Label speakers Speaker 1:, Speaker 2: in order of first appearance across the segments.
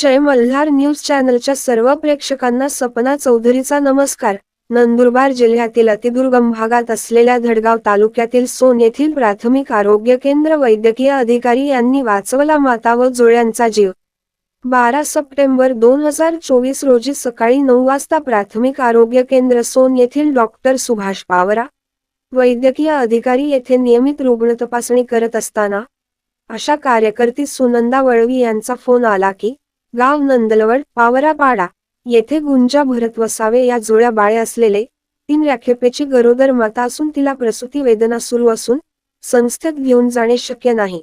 Speaker 1: जय Malhar news चॅनलच्या सर्व प्रेक्षकांना सपना चौधरीचा नमस्कार. नंदुरबार जिल्ह्यातील अतिदुर्गम भागात असलेल्या धडगाव तालुक्यातील सोन येथील प्राथमिक आरोग्य केंद्र वैद्यकीय अधिकारी यांनी वाचवला माता व जुळ्यांचा जीव. बारा सप्टेंबर दोन हजार चोवीस रोजी सकाळी नऊ वाजता प्राथमिक आरोग्य केंद्र सोन येथील डॉक्टर सुभाष पावरा वैद्यकीय अधिकारी येथे नियमित रुग्ण तपासणी करत असताना अशा कार्यकर्ती सुनंदा वळवी यांचा फोन आला की गाव नंदलवड पावरापाडा येथे गुंजा भरत वसावे या जुळ्या बाळे असलेले तीन राखेपेची गरोदर माता असून तिला प्रसूती वेदना सुरू असून संस्थेत घेऊन जाणे शक्य नाही.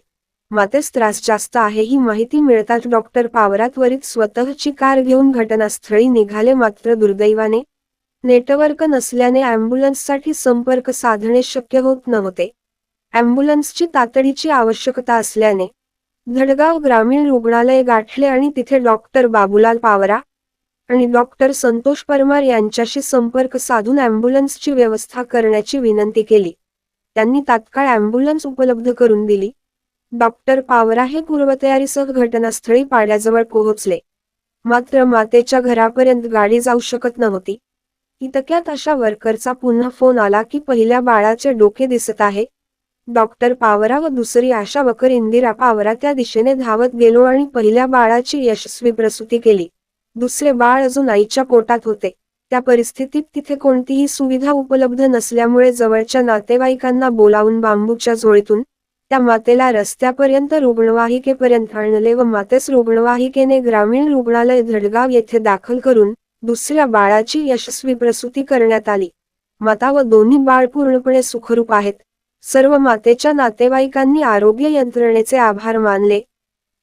Speaker 1: मातेस त्रास जास्त आहे ही माहिती मिळताच डॉक्टर पावरा त्वरित स्वतःची कार घेऊन घटनास्थळी निघाले मात्र दुर्दैवाने नेटवर्क नसल्याने अँब्युलन्ससाठी संपर्क साधणे शक्य होत नव्हते. अँब्युलन्सची तातडीची आवश्यकता असल्याने धडगाव ग्रामीण रुग्णालय गाठले आणि तिथे डॉक्टर बाबूलाल पावरा आणि डॉक्टर संतोष परमार यांच्याशी संपर्क साधून अँब्युलन्सची व्यवस्था करण्याची विनंती केली. त्यांनी तात्काळ अँब्युलन्स उपलब्ध करून दिली. डॉक्टर पावरा हे पूर्वतयारीसह घटनास्थळी पाड्याजवळ पोहोचले. मात्र मातेच्या घरापर्यंत गाडी जाऊ शकत नव्हती. इतक्यात अशा वर्करचा पुन्हा फोन आला की पहिल्या बाळाचे डोके दिसत आहे. डॉक्टर पावरा व दुसरी आशा वकर इंदिरा पावरा त्या दिशेने धावत गेलो आणि पहिल्या बाळाची यशस्वी प्रसूती केली. दुसरे बाळ अजून आईच्या पोटात होते. त्या परिस्थितीत तिथे कोणतीही सुविधा उपलब्ध नसल्यामुळे जवळच्या नातेवाईकांना बोलावून बांबूच्या झोळीतून त्या मातेला रस्त्यापर्यंत रुग्णवाहिकेपर्यंत आणले व मातेस रुग्णवाहिकेने ग्रामीण रुग्णालय धडगाव येथे दाखल करून दुसऱ्या बाळाची यशस्वी प्रसूती करण्यात आली. माता व दोन्ही बाळ पूर्णपणे सुखरूप आहेत. सर्व मातेच्या नातेवाईकांनी आरोग्य यंत्रणेचे आभार मानले.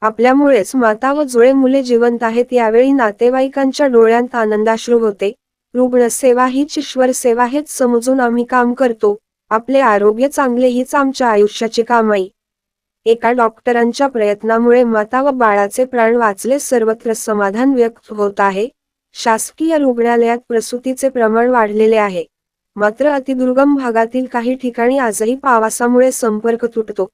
Speaker 1: आपल्यामुळेच माता व जुळे मुले जिवंत आहेत यावेळी नातेवाईकांच्या डोळ्यांत आनंदाश्रू होते. रुग्णसेवा हीच ईश्वर सेवा हेच समजून आम्ही काम करतो. आपले आरोग्य चांगले हीच आमच्या आयुष्याची कामाई. एका डॉक्टरांच्या प्रयत्नामुळे माता व बाळाचे प्राण वाचले सर्वत्र समाधान व्यक्त होत आहे. शासकीय रुग्णालयात प्रसूतीचे प्रमाण वाढलेले आहे. मात्र अतिदुर्गम भागातील काही ठिकाणी आजही पावसामुळे संपर्क तुटतो.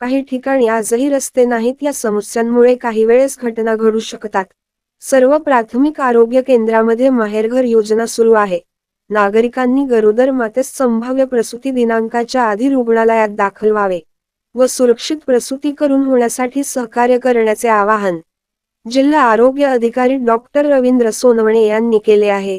Speaker 1: काही ठिकाणी आजही रस्ते नाहीत या समस्यांमुळे काही वेळेस घटना घडू शकतात. सर्व प्राथमिक आरोग्य केंद्रामध्ये माहेरघर योजना सुरू आहे. नागरिकांनी गरोदर मातेस संभाव्य प्रसूती दिनांकाच्या आधी रुग्णालयात दाखल व्हावे व सुरक्षित प्रसूती करून होण्यासाठी सहकार्य करण्याचे आवाहन जिल्हा आरोग्य अधिकारी डॉक्टर रवींद्र सोनवणे यांनी केले आहे.